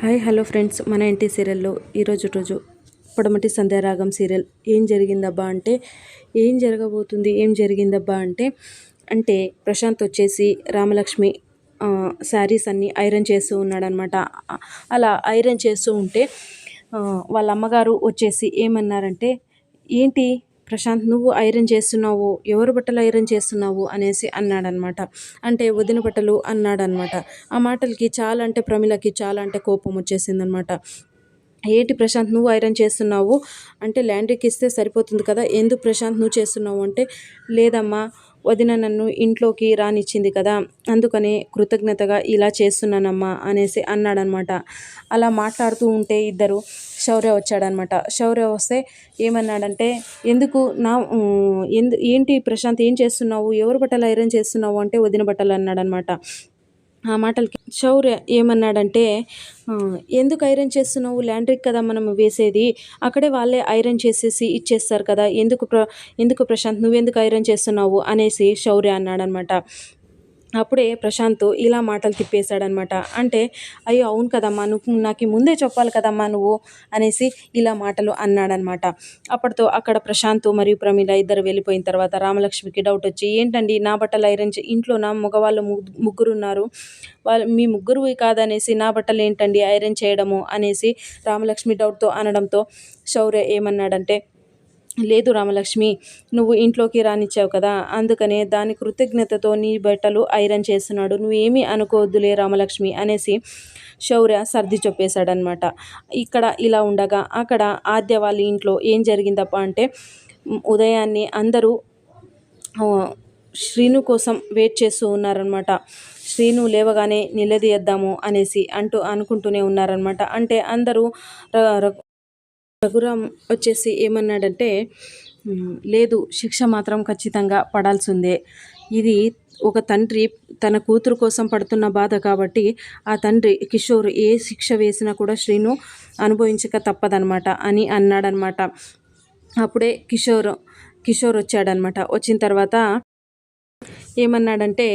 Hi hello friends. మన ఇంటి సీరియల్లో ఈరోజు రోజు పొడమటి సంధ్యారాగం సీరియల్ ఏం జరిగిందబ్బా అంటే ఏం జరగబోతుంది ఏం జరిగిందబ్బా అంటే అంటే ప్రశాంత్ వచ్చేసి రామలక్ష్మి శారీస్ అన్నీ ఐరన్ చేస్తూ ఉన్నాడనమాట అలా ఐరన్ చేస్తూ ఉంటే వాళ్ళ అమ్మగారు వచ్చేసి ఏమన్నారంటే ఏంటి ప్రశాంత్ నువ్వు ఐరన్ చేస్తున్నావు ఎవరు బట్టలు ఐరన్ చేస్తున్నావు? అనేసి అన్నాడనమాట. అంటే వదిన బట్టలు అన్నాడనమాట. ఆ మాటలకి చాలా అంటే ప్రమిలకి చాలా అంటే కోపం వచ్చేసిందనమాట. ఏంటి ప్రశాంత్ నువ్వు ఐరన్ చేస్తున్నావు? అంటే ల్యాండ్రీకి ఇస్తే సరిపోతుంది కదా ఎందుకు ప్రశాంత్ నువ్వు చేస్తున్నావు? అంటే లేదమ్మా వదిన నన్ను ఇంట్లోకి రానిచ్చింది కదా అందుకనే కృతజ్ఞతగా ఇలా చేస్తున్నానమ్మా అనేసి అన్నాడనమాట. అలా మాట్లాడుతూ ఉంటే ఇద్దరు శౌర్య వచ్చాడనమాట. శౌర్య వస్తే ఏమన్నాడంటే ఎందుకు నా ఎందు ఏంటి ప్రశాంత్ ఏం చేస్తున్నావు? ఎవరు బట్టలు ఐరన్ చేస్తున్నావు? అంటే వదిన బట్టలు అన్నాడనమాట. ఆ మాటలకి. శౌర్య ఏమన్నాడంటే ఎందుకు ఐరన్ చేస్తున్నావు? ల్యాండ్రిక్ కదా మనం వేసేది. అక్కడే వాళ్ళే ఐరన్ చేసేసి ఇచ్చేస్తారు కదా. ఎందుకు ప్ర ఎందుకు ప్రశాంత్? నువ్వెందుకు ఐరన్ చేస్తున్నావు? అనేసి శౌర్య అన్నాడనమాట. అప్పుడే ప్రశాంత్ ఇలా మాటలు తిప్పేశాడనమాట అంటే అయ్యో అవును కదమ్మా నువ్వు నాకు ముందే చెప్పాలి కదమ్మా నువ్వు అనేసి ఇలా మాటలు అన్నాడనమాట అప్పటితో అక్కడ ప్రశాంత్ మరియు ప్రమీల ఇద్దరు వెళ్ళిపోయిన తర్వాత రామలక్ష్మికి డౌట్ వచ్చి ఏంటండి నా బట్టలు ఐరన్ ఇంట్లో నా మగవాళ్ళు ముగ్గురు ఉన్నారు వాళ్ళు మీ ముగ్గురు కాదనేసి నా బట్టలు ఏంటండి ఐరన్ చేయడము? అనేసి రామలక్ష్మి డౌట్తో అనడంతో శౌర్య ఏమన్నాడంటే లేదు రామలక్ష్మి నువ్వు ఇంట్లోకి రానిచ్చావు కదా అందుకనే దాని కృతజ్ఞతతో నీ బట్టలు ఐరన్ చేస్తున్నాడు. నువ్వేమీ అనుకోవద్దులే రామలక్ష్మి అనేసి శౌర్య సర్ది చెప్పేశాడనమాట ఇక్కడ ఇలా ఉండగా అక్కడ ఆద్య వాళ్ళ ఇంట్లో ఏం జరిగిందప్ప అంటే ఉదయాన్నే అందరూ శ్రీను కోసం వెయిట్ చేస్తూ ఉన్నారనమాట శ్రీను లేవగానే నిలదీయద్దాము అనేసి అంటూ అనుకుంటూనే ఉన్నారనమాట అంటే అందరూ రఘురామ్ వచ్చేసి ఏమన్నాడంటే లేదు శిక్ష మాత్రం ఖచ్చితంగా పడాల్సిందే. ఇది ఒక తండ్రి తన కూతురు కోసం పడుతున్న బాధ కాబట్టి ఆ తండ్రి కిషోర్ ఏ శిక్ష వేసినా కూడా శ్రీను అనుభవించక తప్పదనమాట అని అన్నాడనమాట అప్పుడే కిషోర్ కిషోర్ వచ్చాడనమాట వచ్చిన తర్వాత ఏమన్నాడంటే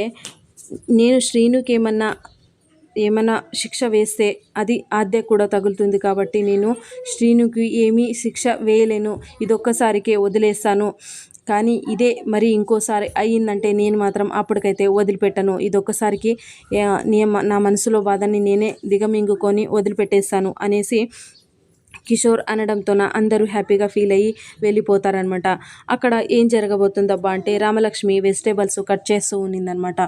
నేను శ్రీనుకి ఏమన్నా ఏమైనా శిక్ష వేస్తే అది ఆద్య కూడా తగులుతుంది కాబట్టి నేను శ్రీనుకి ఏమీ శిక్ష వేయలేను. ఇదొక్కసారికే వదిలేస్తాను. కానీ ఇదే మరి ఇంకోసారి అయ్యిందంటే నేను మాత్రం అప్పటికైతే వదిలిపెట్టను. ఇదొక్కసారికి నా మనసులో బాధని నేనే దిగమింగుకొని వదిలిపెట్టేస్తాను అనేసి కిషోర్ అనడంతోన అందరూ హ్యాపీగా ఫీల్ అయ్యి వెళ్ళిపోతారనమాట. అక్కడ ఏం జరగబోతుందబ్బా అంటే రామలక్ష్మి వెజిటేబుల్స్ కట్ చేస్తూ ఉన్నిందనమాట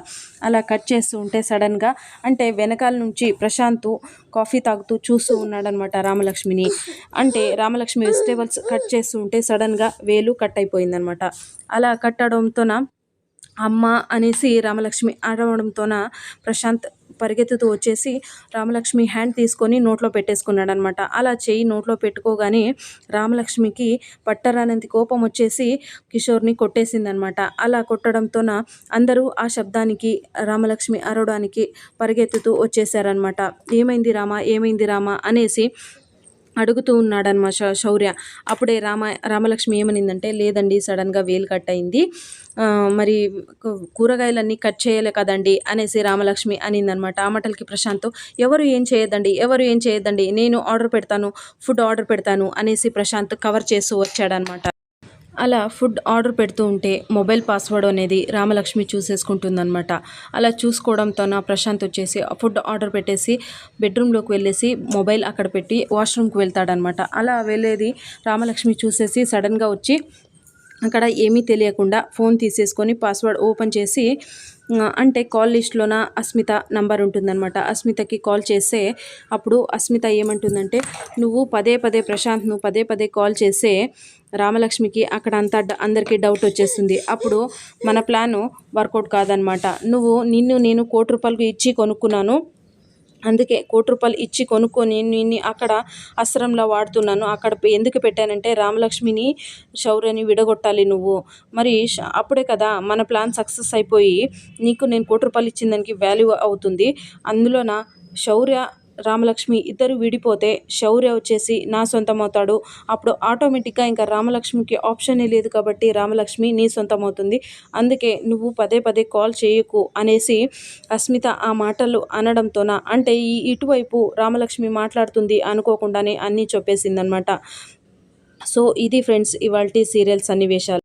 అలా కట్ చేస్తూ ఉంటే సడన్గా అంటే వెనకాల నుంచి ప్రశాంత్ కాఫీ తాగుతూ చూస్తూ ఉన్నాడనమాట రామలక్ష్మిని. అంటే రామలక్ష్మి వెజిటేబుల్స్ కట్ చేస్తూ ఉంటే సడన్గా వేలు కట్ అయిపోయిందనమాట. అలా కట్టడంతోన అమ్మ అనేసి రామలక్ష్మి అడవడంతోన ప్రశాంత్ పరిగెత్తుతూ వచ్చేసి రామలక్ష్మి హ్యాండ్ తీసుకొని నోట్లో పెట్టేసుకున్నాడు అనమాట అలా చేయి నోట్లో పెట్టుకోగానే రామలక్ష్మికి పట్టరానంత కోపం వచ్చేసి కిషోర్ని కొట్టేసిందనమాట. అలా కొట్టడంతోన అందరూ ఆ శబ్దానికి రామలక్ష్మి అరవడానికి పరిగెత్తుతూ వచ్చేసారనమాట ఏమైంది రామా? ఏమైంది రామా? అనేసి అడుగుతూ ఉన్నాడనమాట శౌర్య. అప్పుడే రామ రామలక్ష్మి ఏమనిందంటే లేదండి సడన్గా వేలు కట్ అయింది. మరి కూరగాయలన్నీ కట్ చేయలే కదండి అనేసి రామలక్ష్మి అనిందనమాట ఆ మాటలకి ప్రశాంత్ ఎవరు ఏం చేయొద్దండి ఎవరు ఏం చేయొద్దండి నేను ఆర్డర్ పెడతాను ఫుడ్ ఆర్డర్ పెడతాను అనేసి ప్రశాంత్ కవర్ చేస్తూ వచ్చాడనమాట అలా ఫుడ్ ఆర్డర్ పెడుతూ ఉంటే మొబైల్ పాస్వర్డ్ అనేది రామలక్ష్మి చూసేసుకుంటుందనమాట అలా చూసుకోవడంతో నా ప్రశాంత్ వచ్చేసి ఫుడ్ ఆర్డర్ పెట్టేసి బెడ్రూమ్లోకి వెళ్ళేసి మొబైల్ అక్కడ పెట్టి వాష్రూమ్కి వెళ్తాడనమాట అలా వెళ్ళేది రామలక్ష్మి చూసేసి సడన్గా వచ్చి అక్కడ ఏమీ తెలియకుండా ఫోన్ తీసేసుకొని పాస్వర్డ్ ఓపెన్ చేసి అంటే కాల్ లిస్ట్లోన అస్మిత నంబర్ ఉంటుందన్నమాట. అస్మితకి కాల్ చేస్తే అప్పుడు అస్మిత ఏమంటుందంటే నువ్వు పదే పదే ప్రశాంత్ నువ్వు పదే పదే కాల్ చేస్తే రామలక్ష్మికి అక్కడ అంతా అందరికీ డౌట్ వచ్చేస్తుంది. అప్పుడు మన ప్లాను వర్కౌట్ కాదనమాట నువ్వు నిన్ను నేను కోటి రూపాయలకు ఇచ్చి కొనుక్కున్నాను. అందుకే కోటి రూపాయలు ఇచ్చి కొనుక్కొని నేను అక్కడ అస్త్రంలో వాడుతున్నాను. అక్కడ ఎందుకు పెట్టానంటే రామలక్ష్మిని శౌర్యని విడగొట్టాలి నువ్వు. మరి అప్పుడే కదా మన ప్లాన్ సక్సెస్ అయిపోయి నీకు నేను కోటి రూపాయలు ఇచ్చిన దానికి వాల్యూ అవుతుంది. అందులోన శౌర్య రామలక్ష్మి ఇద్దరు విడిపోతే శౌర్య వచ్చేసి నా సొంతం అవుతాడు అప్పుడు ఆటోమేటిక్గా ఇంకా రామలక్ష్మికి ఆప్షనే లేదు కాబట్టి రామలక్ష్మి నీ సొంతం అవుతుంది అందుకే నువ్వు పదే పదే కాల్ చేయకు అనేసి అస్మిత ఆ మాటలు అనడంతోన అంటే ఈ ఇటువైపు రామలక్ష్మి మాట్లాడుతుంది అనుకోకుండానే అన్నీ చెప్పేసిందనమాట. సో ఇది ఫ్రెండ్స్ ఇవాల్టి సీరియల్ సన్నివేశాలు.